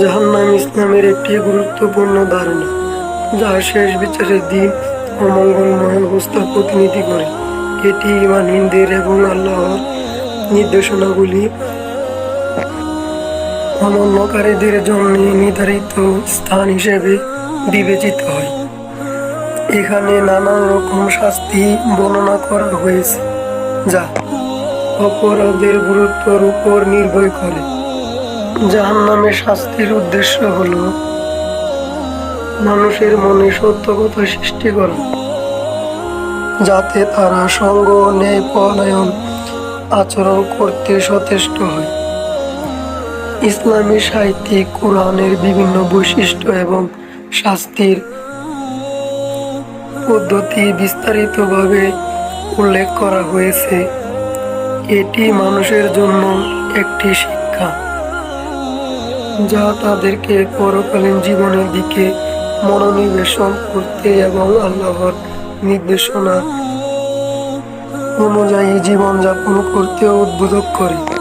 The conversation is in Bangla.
জাহান্নাম ইসলামের একটি গুরুত্বপূর্ণ ধারণা, যা শেষ বিচারের দিন ও মঙ্গলময় অবস্থা প্রতিনিধি করে। এটি ইমানহীনদের এবং আল্লাহর নির্দেশনাগুলি অমান্যকারীদের জন্য নির্ধারিত স্থান হিসেবে বিবেচিত হয়। এখানে নানান রকম শাস্তি বর্ণনা করা হয়েছে, যা অপরাধের গুরুত্বর উপর নির্ভর করে। জাহান্নামের শাস্তির উদ্দেশ্য হল মানুষের মনে সত্য কথা সৃষ্টি করা, যাতে তারা সঙ্গ, ন্যায়, পলায়ন আচরণ করতে সচেষ্ট হয়। ইসলামী সাহিত্যে কোরআনের বিভিন্ন বৈশিষ্ট্য এবং শাস্তির পদ্ধতি বিস্তারিতভাবে উল্লেখ করা হয়েছে। এটি মানুষের জন্য একটি শিক্ষা। যা তাদেরকে পরকালীন জীবনের দিকে মনোনিবেশন করতে এবং আল্লাহর নির্দেশনা অনুযায়ী জীবনযাপন করতে উদ্বোধক করে।